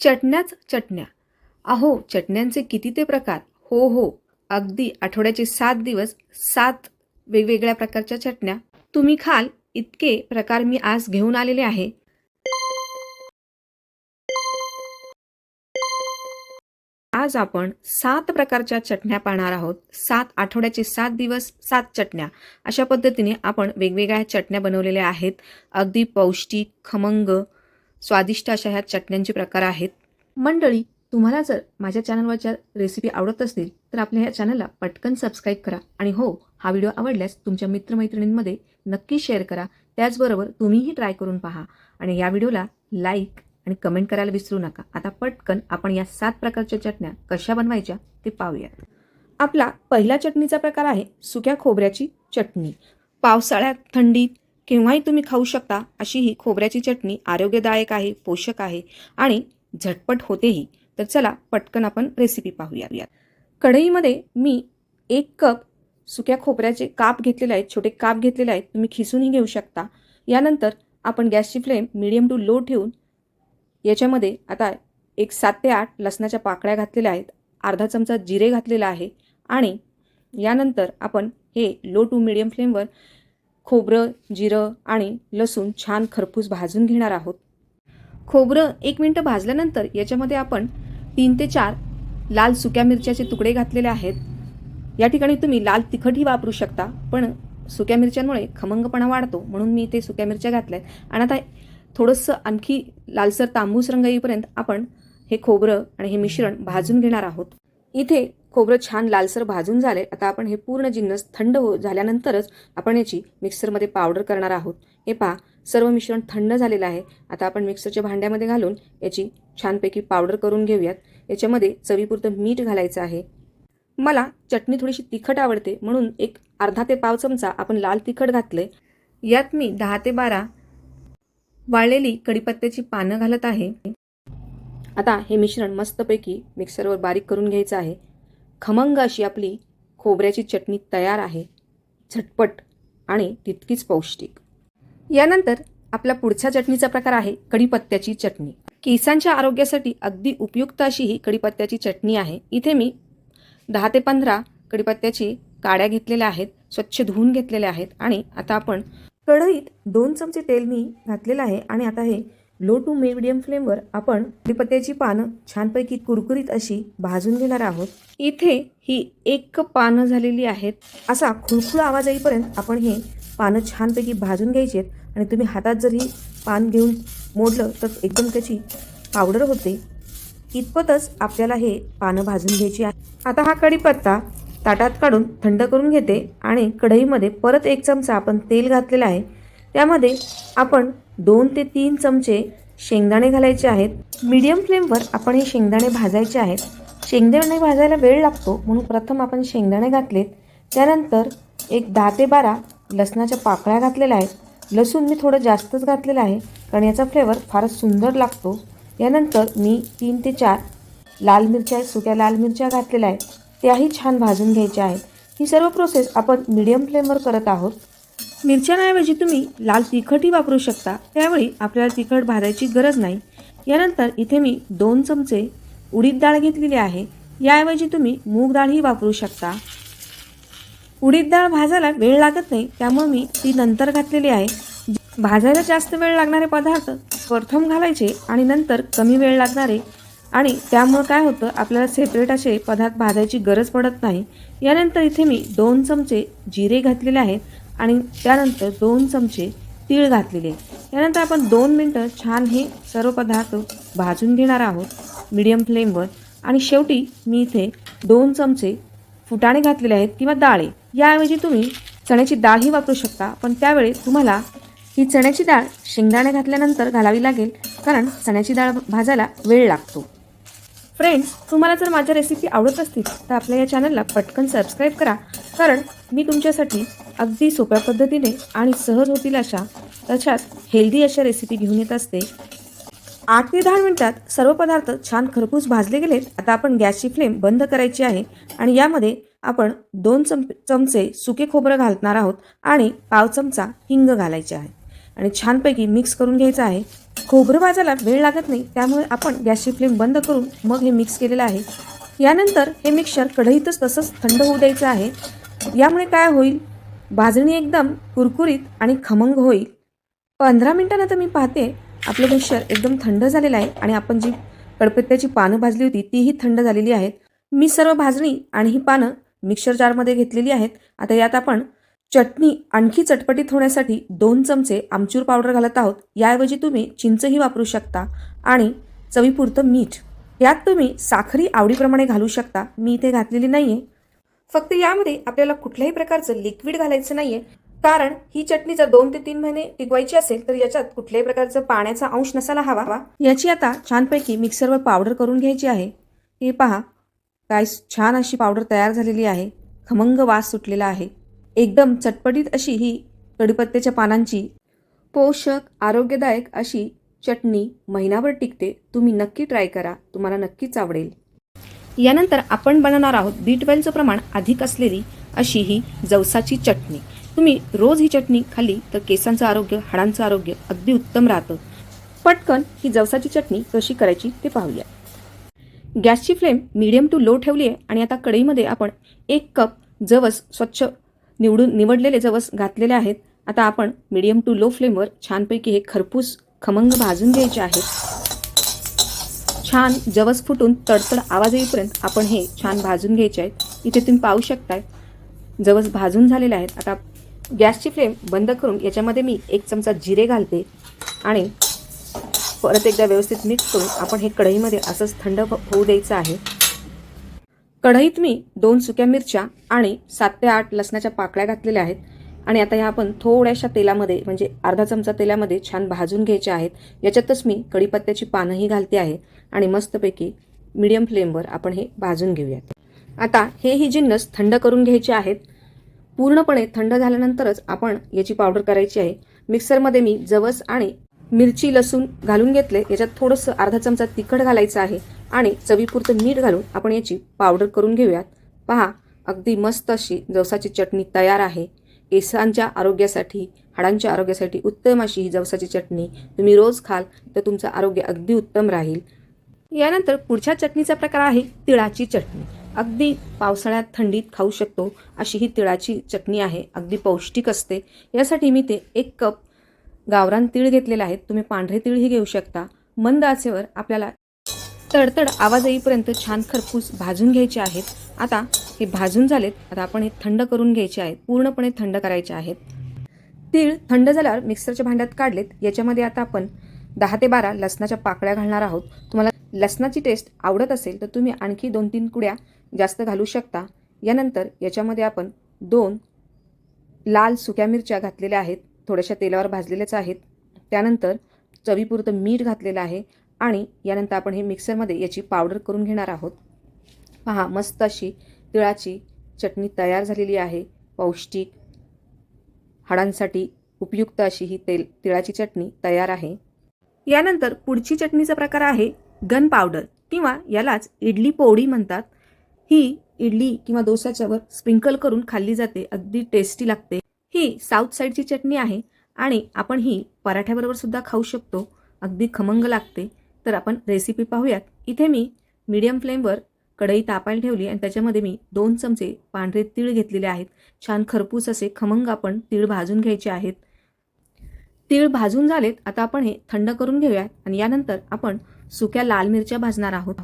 चटण्याच चटण्या. अहो चटण्यांचे किती ते प्रकार? हो हो. अगदी आठवड्याचे सात दिवस सात वेगवेगळ्या प्रकारच्या चटण्या. तुम्ही खाल इतके प्रकार मी आज घेऊन आलेले आहे. आज आपण सात प्रकारच्या चटण्या पाहणार आहोत. सात आठवड्याचे सात दिवस सात चटण्या. अशा पद्धतीने आपण वेगवेगळ्या चटण्या बनवलेल्या आहेत. अगदी पौष्टिक खमंग स्वादिष्ट अशा ह्या चटण्यांचे प्रकार आहेत. मंडळी तुम्हाला जर माझ्या चॅनलवरच्या रेसिपी आवडत असतील तर आपल्या ह्या चॅनलला पटकन सबस्क्राईब करा आणि हो हा व्हिडिओ आवडल्यास तुमच्या मित्रमैत्रिणींमध्ये नक्की शेअर करा. त्याचबरोबर तुम्हीही ट्राय करून पहा आणि या व्हिडिओला लाईक आणि कमेंट करायला विसरू नका. आता पटकन आपण या सात प्रकारच्या चटण्या कशा बनवायच्या ते पाहूया आपला पहिला चटणीचा प्रकार आहे सुक्या खोबऱ्याची चटणी. पावसाळ्यात थंडीत केव्हाही तुम्ही खाऊ शकता अशी ही खोबऱ्याची चटणी आरोग्यदायक आहे पोषक आहे आणि झटपट होतेही. तर चला पटकन आपण रेसिपी पाहूया. कढईमध्ये मी एक कप सुक्या खोबऱ्याचे काप घेतलेले आहेत छोटे काप घेतलेले आहेत. तुम्ही खिसूनही घेऊ शकता. यानंतर आपण गॅसची फ्लेम मिडियम टू लो ठेवून याच्यामध्ये आता एक सात ते आठ लसणाच्या पाकळ्या घातलेल्या आहेत अर्धा चमचा जिरे घातलेला आहे आणि यानंतर आपण हे लो टू मिडियम फ्लेमवर खोबरं जिरं आणि लसूण छान खरपूस भाजून घेणार आहोत. खोबरं एक मिनटं भाजल्यानंतर याच्यामध्ये आपण तीन ते चार लाल सुक्या मिरच्याचे तुकडे घातलेले आहेत. या ठिकाणी तुम्ही लाल तिखटही वापरू शकता पण सुक्या मिरच्यांमुळे खमंगपणा वाढतो म्हणून मी ते सुक्या मिरच्या घातल्या आहेत आणि आता थोडंसं आणखी लालसर तांबूस रंग येईपर्यंत आपण हे खोबरं आणि हे मिश्रण भाजून घेणार आहोत. इथे खोबरं छान लालसर भाजून झाले आता आपण हे पूर्ण जिन्नस थंड हो झाल्यानंतरच आपण याची मिक्सरमध्ये पावडर करणार आहोत. हे पहा सर्व मिश्रण थंड झालेलं आहे. आता आपण मिक्सरच्या भांड्यामध्ये घालून याची छानपैकी पावडर करून घेऊयात. याच्यामध्ये चवीपुरतं मीठ घालायचं आहे. मला चटणी थोडीशी तिखट आवडते म्हणून एक अर्धा ते पाव चमचा आपण लाल तिखट घातले यात मी दहा ते बारा वाळलेली कढीपत्त्याची पानं घालत आहे. आता हे मिश्रण मस्तपैकी मिक्सरवर बारीक करून घ्यायचं आहे. खमंग अशी आपली खोबऱ्याची चटणी तयार आहे. झटपट आणि तितकीच पौष्टिक. यानंतर आपला पुढच्या चटणीचा प्रकार आहे कढीपत्त्याची चटणी. केसांच्या आरोग्यासाठी अगदी उपयुक्त अशी ही कढीपत्त्याची चटणी आहे. इथे मी दहा ते पंधरा कढीपत्त्याची काड्या घेतलेल्या आहेत स्वच्छ धुवून घेतलेल्या आहेत आणि आता आपण कढईत दोन चमचे तेल मी घातलेलं आहे आणि आता हे लो टू मिडियम फ्लेमवर आपण कढीपत्त्याची पानं छानपैकी कुरकुरीत अशी भाजून घेणार आहोत. इथे ही एक कप पानं झालेली आहेत. असा खुळखुळ आवाज येईपर्यंत आपण हे पानं छानपैकी भाजून घ्यायची आहेत आणि तुम्ही हातात जर ही पान घेऊन मोडलं तर एकदम त्याची पावडर होते. इतपतच आपल्याला हे पानं भाजून घ्यायची आहे. आता हा कढीपत्ता ताटात काढून थंड करून घेते आणि कढईमध्ये परत एक चमचा आपण तेल घातलेला आहे. त्यामध्ये आपण दोन ते तीन चमचे शेंगदाणे घालायचे आहेत. मीडियम फ्लेमवर आपण हे शेंगदाणे भाजायचे आहेत. शेंगदाणे भाजायला वेळ लागतो म्हणून प्रथम आपण शेंगदाणे घातलेत. त्यानंतर एक दहा ते बारा लसणाच्या पाकळ्या घातलेल्या आहेत. लसूण मी थोडं जास्तच घातलेलं आहे कारण याचा फ्लेवर फारच सुंदर लागतो. यानंतर मी तीन ते चार लाल मिरच्या सुक्या लाल मिरच्या घातलेल्या आहेत. त्याही छान भाजून घ्यायच्या आहेत. ही सर्व प्रोसेस आपण मीडियम फ्लेमवर करत आहोत. मिरच्यांऐवजी तुम्ही लाल तिखटही वापरू शकता. त्यावेळी आपल्याला तिखट भाजायची गरज नाही. यानंतर इथे मी दोन चमचे उडीद डाळ घेतलेली आहे. याऐवजी तुम्ही मूग डाळही वापरू शकता. उडीद डाळ भाजायला वेळ लागत नाही त्यामुळे मी ती नंतर घातलेली आहे. भाजायला जास्त वेळ लागणारे पदार्थ प्रथम घालायचे आणि नंतर कमी वेळ लागणारे आणि त्यामुळं काय होतं आपल्याला सेपरेट असे पदार्थ भाजायची गरज पडत नाही. यानंतर इथे मी दोन चमचे जिरे घातलेले आहेत. आणि त्यानंतर दोन चमचे तीळ घातलेले. त्यानंतर आपण दोन मिनटं छान हे सर्व पदार्थ भाजून घेणार आहोत मीडियम फ्लेमवर आणि शेवटी मी इथे दोन चमचे फुटाणे घातलेले आहेत किंवा डाळे. याऐवजी तुम्ही चण्याची डाळही वापरू शकता पण त्यावेळी तुम्हाला ही चण्याची डाळ शेंगदाणे घातल्यानंतर घालावी लागेल कारण चण्याची डाळ भाजायला वेळ लागतो. फ्रेंड्स तुम्हाला जर माझ्या रेसिपी आवडत असतील तर आपल्या या चॅनलला पटकन सबस्क्राईब करा. कारण मी तुमच्यासाठी अगदी सोप्या पद्धतीने आणि सहज होतील अशा तशाच हेल्दी अशा रेसिपी घेऊन येत असते. आठ ते दहा मिनटात सर्व पदार्थ छान खरपूस भाजले गेलेत. आता आपण गॅसची फ्लेम बंद करायची आहे आणि यामध्ये आपण दोन चम चमचे सुके खोबरं घालणार आहोत आणि पाव चमचा हिंग घालायचे आहे. आणि छानपैकी मिक्स करून घ्यायचं आहे. खोबरं भाजायला वेळ लागत नाही त्यामुळे आपण गॅसची फ्लेम बंद करून मग हे मिक्स केलेलं आहे. यानंतर हे मिक्सर कढईतच तसंच थंड होऊ द्यायचं आहे. यामुळे काय होईल? भाजणी एकदम कुरकुरीत आणि खमंग होईल. पंधरा मिनटानंतर मी पाहते आपलं मिक्सर एकदम थंड झालेलं आहे आणि आपण जी कडपत्त्याची पानं भाजली होती तीही थंड झालेली आहेत. मी सर्व भाजणी आणि ही पानं मिक्सर जारमध्ये घेतलेली आहेत. आता यात आपण चटणी आणखी चटपटीत होण्यासाठी दोन चमचे आमचूर पावडर घालत आहोत. याऐवजी तुम्ही चिंचही वापरू शकता आणि चवीपुरतं मीठ. यात तुम्ही साखरी आवडीप्रमाणे घालू शकता. मी इथे घातलेली नाही आहे फक्त यामध्ये आपल्याला कुठल्याही प्रकारचं लिक्विड घालायचं नाही आहे कारण ही चटणी जर दोन ते तीन महिने टिकवायची असेल तर याच्यात कुठल्याही प्रकारचं पाण्याचा अंश नसायला हवा. याची आता छानपैकी मिक्सरवर पावडर करून घ्यायची आहे. हे पहा. काय छान अशी पावडर तयार झालेली आहे. खमंग वास सुटलेला आहे. एकदम चटपटीत अशी ही कडीपत्त्याच्या पानांची पोषक आरोग्यदायक अशी चटणी महिनाभर टिकते. तुम्ही नक्की ट्राय करा. तुम्हाला नक्कीच आवडेल. यानंतर आपण बनवणार आहोत बी ट्वेल्वचं प्रमाण अधिक असलेली अशी ही जवसाची चटणी. तुम्ही रोज ही चटणी खाल्ली तर केसांचं आरोग्य हाडांचं आरोग्य अगदी उत्तम राहतं. पटकन ही जवसाची चटणी कशी करायची ते पाहूया. गॅसची फ्लेम मीडियम टू लो ठेवली आहे आणि आता कढईमध्ये आपण एक कप जवस स्वच्छ निवडून निवडलेले जवस घातलेले आहेत. आता आपण मीडियम टू लो फ्लेमवर छानपैकी हे खरपूस खमंग भाजून घ्यायचे आहेत. छान जवस फुटून तडतड आवाज येईपर्यंत आपण हे छान भाजून घ्यायचे आहेत. इथे तुम्ही पाहू शकताय. जवस भाजून झालेले आहेत. आता गॅसची फ्लेम बंद करून याच्यामध्ये मी एक चमचा जिरे घालते आणि परत एकदा व्यवस्थित मिक्स करून आपण हे कढईमध्ये असंच थंड होऊ द्यायचं आहे. कढईत मी दोन सुक्या मिरच्या आणि सात ते आठ लसणाच्या पाकळ्या घातलेल्या आहेत. आणि आता ह्या आपण थोड्याशा तेलामध्ये म्हणजे अर्धा चमचा तेलामध्ये छान भाजून घ्यायच्या आहेत. याच्यातच मी कढीपत्त्याची पानंही घालते आहे. आणि मस्तपैकी मिडियम फ्लेमवर आपण हे भाजून घेऊयात. आता हे ही जिन्नस थंड करून घ्यायचे आहेत पूर्णपणे थंड झाल्यानंतरच आपण याची पावडर करायची आहे. मिक्सरमध्ये मी जवस आणि मिरची लसूण घालून घेतले. याच्यात थोडंसं अर्धा चमचा तिखट घालायचं आहे. आणि चवीपुरतं मीठ घालून आपण याची पावडर करून घेऊयात. पहा अगदी मस्त अशी जवसाची चटणी तयार आहे. केसांच्या आरोग्यासाठी हाडांच्या आरोग्यासाठी उत्तम अशी ही जवसाची चटणी तुम्ही रोज खाल तर तुमचं आरोग्य अगदी उत्तम राहील. यानंतर पुढच्या चटणीचा प्रकार आहे तिळाची चटणी. अगदी पावसाळ्यात थंडीत खाऊ शकतो अशी ही तिळाची चटणी आहे. अगदी पौष्टिक असते. यासाठी मी ते एक कप गावरान तीळ घेतलेले आहेत तुम्ही पांढरे तीळही घेऊ शकता. मंद आचेवर आपल्याला तडतड आवाज येईपर्यंत छान खरपूस भाजून घ्यायचे आहेत. आता हे भाजून झालेत. आता आपण हे थंड करून घ्यायचे आहेत. पूर्णपणे थंड करायचे आहेत. तीळ थंड झाल्यावर मिक्सरच्या भांड्यात काढलेत. याच्यामध्ये आता आपण दहा ते बारा लसणाच्या पाकळ्या घालणार आहोत. तुम्हाला लसणाची टेस्ट आवडत असेल तर तुम्ही आणखी दोन तीन कुड्या जास्त घालू शकता. यानंतर याच्यामध्ये आपण दोन लाल सुक्या मिरच्या घातलेल्या आहेत. थोड्याशा तेलावर भाजलेल्याच आहेत. त्यानंतर चवीपुरतं मीठ घातलेलं आहे. आणि यानंतर आपण हे मिक्सरमध्ये याची पावडर करून घेणार आहोत. पहा मस्त अशी तिळाची चटणी तयार झालेली आहे. पौष्टिक हाडांसाठी उपयुक्त अशी ही तेल तिळाची चटणी तयार आहे. यानंतर पुढची चटणीचा प्रकार आहे गन पावडर किंवा यालाच इडली पोळी म्हणतात. ही इडली किंवा डोसाच्यावर स्प्रिंकल करून खाल्ली जाते अगदी टेस्टी लागते. ही साऊथ साईडची चटणी आहे आणि आपण ही पराठ्याबरोबर सुद्धा खाऊ शकतो अगदी खमंग लागते. तर आपण रेसिपी पाहूयात. इथे मी मीडियम फ्लेमवर कढई तापायला ठेवली आणि त्याच्यामध्ये मी दोन चमचे पांढरे तीळ घेतलेले आहेत. छान खरपूस असे खमंग आपण तीळ भाजून घ्यायचे आहेत. तीळ भाजून झालेत. आता आपण हे थंड करून घेऊयात आणि यानंतर आपण सुक्या लाल मिरच्या भाजणार आहोत.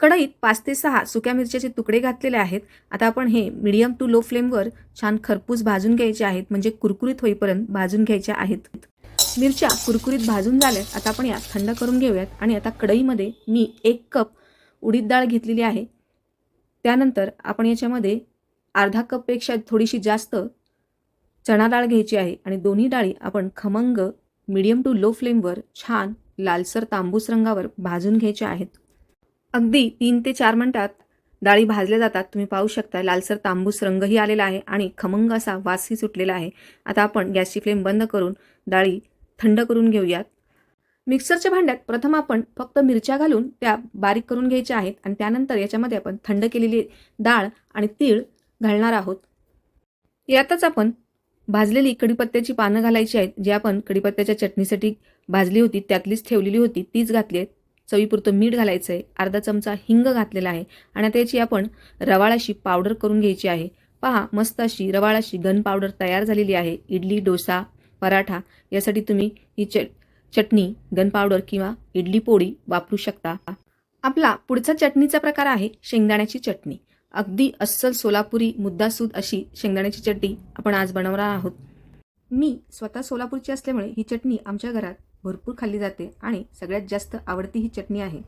कढईत पाच ते सहा सुक्या मिरच्याचे तुकडे घातलेले आहेत. आता आपण हे मीडियम टू लो फ्लेमवर छान खरपूस भाजून घ्यायचे आहेत. म्हणजे कुरकुरीत होईपर्यंत भाजून घ्यायचे आहेत. मिरच्या कुरकुरीत भाजून झाल्यात आता आपण यात थंड करून घेऊयात. आणि आता कढईमध्ये मी एक कप उडीद डाळ घेतलेली आहे. त्यानंतर आपण याच्यामध्ये अर्धा कपपेक्षा थोडीशी जास्त चणा डाळ घ्यायची आहे. आणि दोन्ही डाळी आपण खमंग मिडियम टू लो फ्लेमवर छान लालसर तांबूस रंगावर भाजून घ्यायच्या आहेत. अगदी तीन ते चार मिनटात डाळी भाजल्या जातात. तुम्ही पाहू शकता लालसर तांबूस रंगही आलेला आहे आणि खमंग असा वासही सुटलेला आहे. आता आपण गॅसची फ्लेम बंद करून डाळी थंड करून घेऊयात. मिक्सरच्या भांड्यात प्रथम आपण फक्त मिरच्या घालून त्या बारीक करून घ्यायच्या आहेत आणि त्यानंतर याच्यामध्ये आपण थंड केलेली डाळ आणि तीळ घालणार आहोत. यातच आपण भाजलेली कढीपत्त्याची पानं घालायची आहेत. जी आपण कढीपत्त्याच्या चटणीसाठी भाजली होती त्यातलीच ठेवलेली होती तीच घातली आहेत. चवीपुरतं मीठ घालायचं आहे अर्धा चमचा हिंग घातलेला आहे आणि त्याची आपण रवाळाशी पावडर करून घ्यायची आहे. पहा मस्त अशी रवाळाशी गन पावडर तयार झालेली आहे. इडली डोसा पराठा यासाठी तुम्ही ही च चटणी गन पावडर किंवा इडली पोळी वापरू शकता. आपला पुढचा चटणीचा प्रकार आहे शेंगदाण्याची चटणी. अगदी अस्सल सोलापुरी मुद्दासूद अशी शेंगदाण्याची चटणी आपण आज बनवणार आहोत. मी स्वतः सोलापूरची असल्यामुळे ही चटणी आमच्या घरात भरपूर खाल्ली जाते आणि सगळ्यात जास्त आवडती ही चटणी आहे.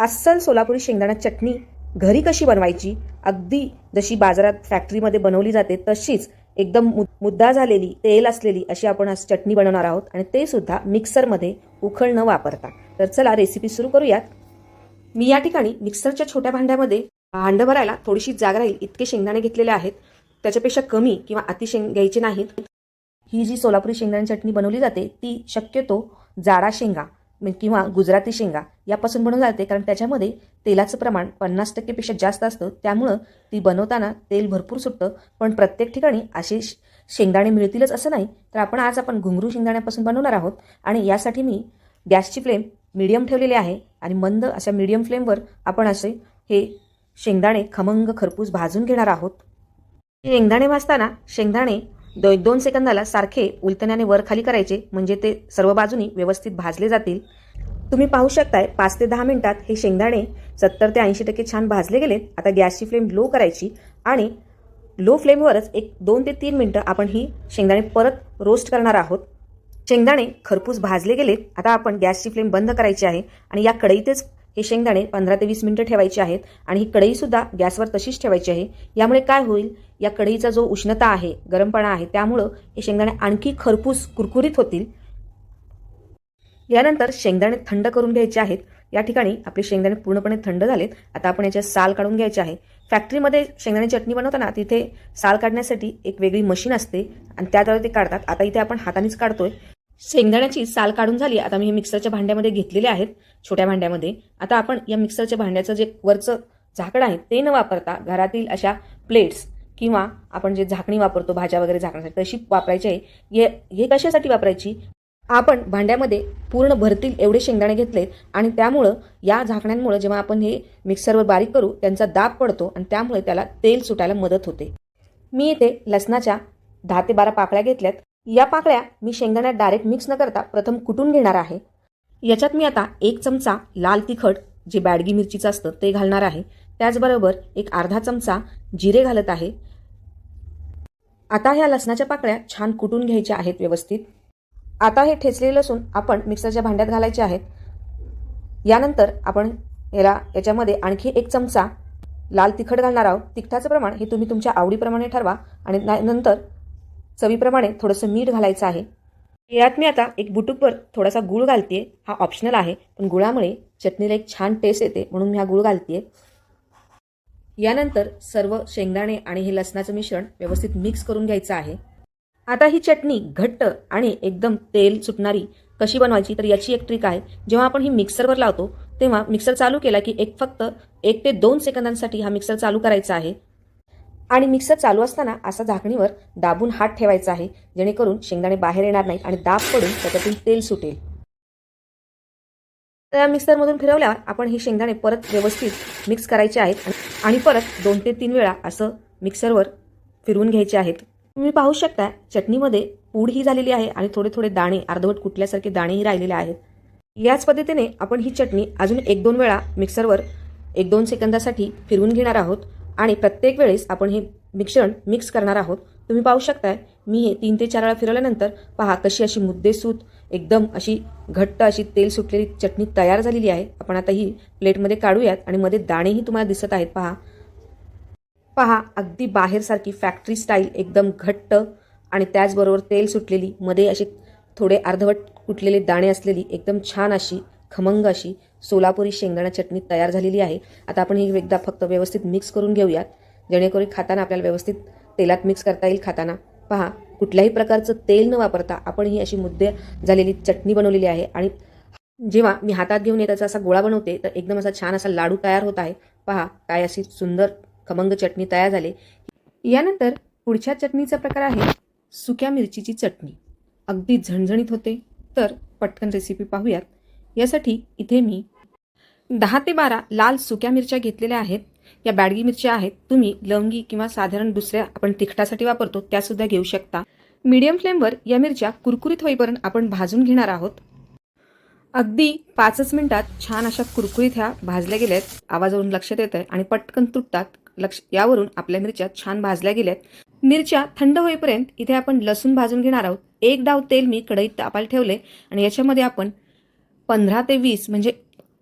अस्सल सोलापुरी शेंगदाणा चटणी घरी कशी बनवायची अगदी जशी बाजारात फॅक्टरीमध्ये बनवली जाते तशीच एकदम मु मुद्दा झालेली तेल असलेली अशी आपण आज चटणी बनवणार आहोत आणि ते सुद्धा मिक्सरमध्ये उखळ न वापरता. तर चला रेसिपी सुरू करूयात. मी या ठिकाणी मिक्सरच्या छोट्या भांड्यामध्ये भांडं भरायला थोडीशी जागा राहील इतके शेंगदाणे घेतलेले आहेत. त्याच्यापेक्षा कमी किंवा अति शेंग घ्यायचे नाहीत. ही जी सोलापुरी शेंगदाणे चटणी बनवली जाते ती शक्यतो जाडा शेंगा किंवा गुजराती शेंगा यापासून बनवली जाते कारण त्याच्यामध्ये तेलाचं प्रमाण पन्नास टक्केपेक्षा जास्त असतं. त्यामुळं ती बनवताना तेल भरपूर सुटतं. पण प्रत्येक ठिकाणी असे श- शेंगदाणे मिळतीलच असं नाही तर आपण आज आपण घुंगरू शेंगदाण्यापासून बनवणार आहोत. आणि यासाठी मी गॅसची फ्लेम मिडियम ठेवलेली आहे आणि मंद अशा मीडियम फ्लेमवर आपण असे हे शेंगदाणे खमंग खरपूस भाजून घेणार आहोत. शेंगदाणे भाजताना शेंगदाणे दो दोन सेकंदाला सारखे उलटण्याने वर खाली करायचे म्हणजे ते सर्व बाजूनी व्यवस्थित भाजले जातील. तुम्ही पाहू शकताय पाच ते दहा मिनिटात हे शेंगदाणे सत्तर ते ऐंशी टक्के छान भाजले गेलेत. आता गॅसची फ्लेम लो करायची आणि लो फ्लेमवरच एक दोन ते तीन मिनटं आपण ही शेंगदाणे परत रोस्ट करणार आहोत. शेंगदाणे खरपूस भाजले गेलेत. आता आपण गॅसची फ्लेम बंद करायची आहे आणि या कढईतच हे शेंगदाणे पंधरा ते वीस मिनिटं ठेवायचे आहेत आणि ही कढईसुद्धा गॅसवर तशीच ठेवायची आहे. यामुळे काय होईल? या कढईचा जो उष्णता आहे गरमपणा आहे त्यामुळं हे शेंगदाणे आणखी खरपूस कुरकुरीत होतील. यानंतर शेंगदाणे थंड करून घ्यायचे आहेत. या ठिकाणी आपले शेंगदाणे पूर्णपणे थंड झालेत. आता आपण याच्या साल काढून घ्यायचे आहे. फॅक्टरीमध्ये शेंगदाणे चटणी बनवताना तिथे साल काढण्यासाठी एक वेगळी मशीन असते आणि त्याद्वारे ते काढतात. आता इथे आपण हातानेच काढतोय. शेंगदाण्याची साल काढून झाली. आता मी हे मिक्सरच्या भांड्यामध्ये घेतलेले आहेत छोट्या भांड्यामध्ये. आता आपण या मिक्सरच्या भांड्याचं जे वरचं झाकण आहे ते न वापरता घरातील अशा प्लेट्स किंवा आपण जे झाकणी वापरतो भाज्या वगैरे झाकण्यासाठी तशी वापरायची आहे. हे हे कशासाठी वापरायची? आपण भांड्यामध्ये पूर्ण भरतील एवढे शेंगदाणे घेतले आणि त्यामुळं या झाकण्यांमुळे जेव्हा आपण हे मिक्सरवर बारीक करू त्यांचा दाब पडतो आणि त्यामुळे त्याला तेल सुटायला मदत होते. मी इथे लसणाच्या दहा ते बारा पाकळ्या घेतल्यात. या पाकळ्या मी शेंगदाण्यात डायरेक्ट मिक्स न करता प्रथम कुटून घेणार आहे. याच्यात मी आता एक चमचा लाल तिखट जे बॅडगी मिरचीचं असतं ते घालणार आहे. त्याचबरोबर एक अर्धा चमचा जिरे घालत आहे. आता ह्या लसणाच्या पाकळ्या छान कुटून घ्यायच्या आहेत व्यवस्थित. आता हे ठेचलेले लसूण आपण मिक्सरच्या भांड्यात घालायचे आहेत. यानंतर आपण याला याच्यामध्ये आणखी एक चमचा लाल तिखट घालणार आहोत. तिखटाचं प्रमाण हे तुम्ही तुमच्या आवडीप्रमाणे ठरवा आणि नंतर चवीप्रमाणे थोडंसं मीठ घालायचं आहे. यात मी आता एक बुटुकभर थोडासा गुळ घालते हा ऑप्शनल आहे पण गुळामुळे चटणीला एक छान टेस्ट येते म्हणून मी हा गुळ घालते यानंतर सर्व शेंगदाणे आणि हे लसणाचं मिश्रण व्यवस्थित मिक्स करून घ्यायचं आहे. आता ही चटणी घट्ट आणि एकदम तेल सुटणारी कशी बनवायची तर याची एक ट्रिक आहे. जेव्हा आपण ही मिक्सरवर लावतो तेव्हा मिक्सर चालू केला की एक फक्त एक ते दोन सेकंदांसाठी हा मिक्सर चालू करायचा आहे. आणि मिक्सर चालू असताना असा झाकणीवर दाबून हात ठेवायचा आहे जेणेकरून शेंगदाणे बाहेर येणार नाहीत आणि दाब पडून त्याच्यातून तेल सुटेल. तर या मिक्सरमधून फिरवल्यावर आपण हे शेंगदाणे परत व्यवस्थित मिक्स करायचे आहेत आणि- आणि परत दोन ते तीन वेळा असं मिक्सरवर फिरवून घ्यायचे आहेत. तुम्ही पाहू शकता चटणीमध्ये पूड ही झालेली आहे आणि थोडे थोडे दाणे अर्धवट कुठल्यासारखे दाणेही राहिलेले आहेत. याच पद्धतीने आपण ही चटणी अजून एक दोन वेळा मिक्सरवर एक दोन सेकंदासाठी फिरवून घेणार आहोत. आणि प्रत्येक वेळेस आपण हे मिश्रण मिक्स करणार आहोत. तुम्ही पाहू शकताय मी हे तीन ते चार वेळा फिरवल्यानंतर पहा कशी अशी मुद्देसूत एकदम अशी घट्ट अशी तेल सुटलेली चटणी तयार झालेली आहे. आपण आता ही प्लेटमध्ये काढूयात आणि मध्ये दाणेही तुम्हाला दिसत आहेत पहा. पहा अगदी बाहेरसारखी फॅक्टरी स्टाईल एकदम घट्ट आणि त्याचबरोबर तेल सुटलेली मध्ये अशी थोडे अर्धवट कुटलेले दाणे असलेली एकदम छान अशी खमंग अशी सोलापुरी शेंगदाणा चटणी तयार झालेली आहे. आता आपण ही एकदा फक्त व्यवस्थित मिक्स करून घेऊयात. जेणेकरून खाताना आपल्याला व्यवस्थित तेलात मिक्स करता येईल खाताना. पहा कुठल्याही प्रकारचं तेल न वापरता आपण ही अशी मुद्दे झालेली चटणी बनवलेली आहे आणि जेव्हा मी हातात घेऊन येताचा असा गोळा बनवते तर एकदम असा छान असा लाडू तयार होत आहे. पहा काय अशी सुंदर खमंग चटणी तयार झाली. यानंतर पुढच्या चटणीचा प्रकार आहे सुक्या मिरचीची चटणी. अगदी झणझणीत होते. तर पटकन रेसिपी पाहूयात. यासाठी इथे मी दहा ते बारा लाल सुक्या मिरच्या घेतलेल्या आहेत. या बॅडगी मिरच्या आहेत. तुम्ही लवंगी किंवा साधारण दुसऱ्या आपण तिखटासाठी वापरतो त्यासुद्धा घेऊ शकता. मीडियम फ्लेमवर या मिरच्या कुरकुरीत होईपर्यंत आपण भाजून घेणार आहोत. अगदी पाचच मिनिटात छान अशा कुरकुरीत ह्या भाजल्या गेल्या आहेत. आवाजावरून लक्षात येत आहे आणि पटकन तुटतात. लक्ष यावरून आपल्या मिरच्या छान भाजल्या गेल्या आहेत. मिरच्या थंड होईपर्यंत इथे आपण लसूण भाजून घेणार आहोत. एक डाव तेल मी कढईत तापायला ठेवले आणि याच्यामध्ये आपण पंधरा ते वीस म्हणजे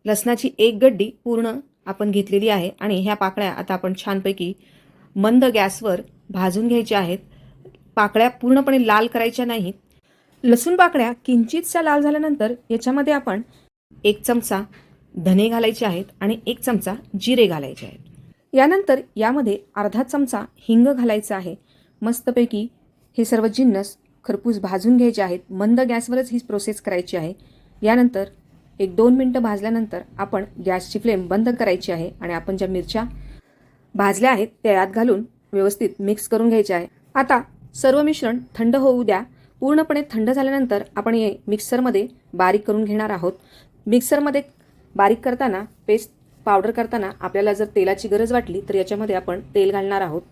लसणाची एक गड्डी पूर्ण आपण घेतलेली आहे आणि ह्या पाकळ्या आता आपण छानपैकी मंद गॅसवर भाजून घ्यायच्या आहेत. पाकळ्या पूर्णपणे लाल करायच्या नाहीत. लसूण पाकळ्या किंचितशा लाल झाल्यानंतर याच्यामध्ये आपण एक चमचा धने घालायचे आहेत आणि एक चमचा जिरे घालायचे आहेत. यानंतर यामध्ये अर्धा चमचा हिंग घालायचा आहे. मस्तपैकी हे सर्व जिन्नस खरपूस भाजून घ्यायचे आहेत. मंद गॅसवरच ही प्रोसेस करायची आहे. यानंतर एक दोन मिनटं भाजल्यानंतर आपण गॅसची फ्लेम बंद करायची आहे आणि आपण ज्या मिरच्या भाजल्या आहेत त्या यात घालून व्यवस्थित मिक्स करून घ्यायचे आहे. आता सर्व मिश्रण थंड होऊ द्या. पूर्णपणे थंड झाल्यानंतर आपण हे मिक्सरमध्ये बारीक करून घेणार आहोत. मिक्सरमध्ये बारीक करताना पेस्ट पावडर करताना आपल्याला जर तेलाची गरज वाटली तर याच्यामध्ये आपण तेल घालणार आहोत.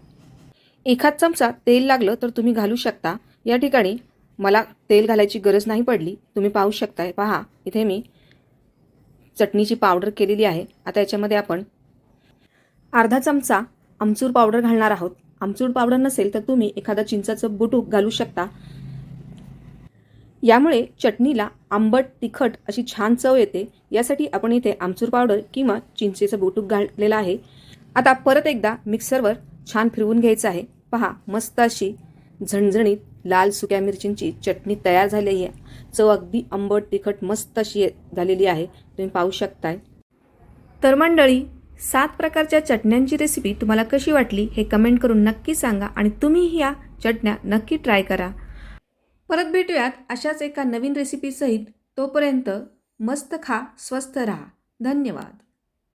एखाद चमचा तेल लागलं तर तुम्ही घालू शकता. या ठिकाणी मला तेल घालायची गरज नाही पडली. तुम्ही पाहू शकताय. पहा इथे मी चटणीची पावडर केलेली आहे. आता याच्यामध्ये आपण अर्धा चमचा आमचूर पावडर घालणार आहोत. आमचूर पावडर नसेल तर तुम्ही एखादा चिंचाचं बुटूक घालू शकता. यामुळे चटणीला आंबट तिखट अशी छान चव येते. यासाठी आपण इथे आमचूर पावडर किंवा चिंचेचं बोटूक घातलेलं आहे. आता परत एकदा मिक्सरवर छान फिरवून घ्यायचं आहे. पहा मस्त अशी झणझणीत लाल सुक्या मिरचींची चटणी तयार झालेली आहे. चव अगदी आंबट तिखट मस्त अशी झालेली आहे. तुम्ही पाहू शकताय. तर मंडळी सात प्रकारच्या चटण्यांची रेसिपी तुम्हाला कशी वाटली हे कमेंट करून नक्की सांगा आणि तुम्ही या चटण्या नक्की ट्राय करा. परत भेटूयात अशाच एका नवीन रेसिपीसहित तोपर्यंत मस्त खा स्वस्त राहा. धन्यवाद.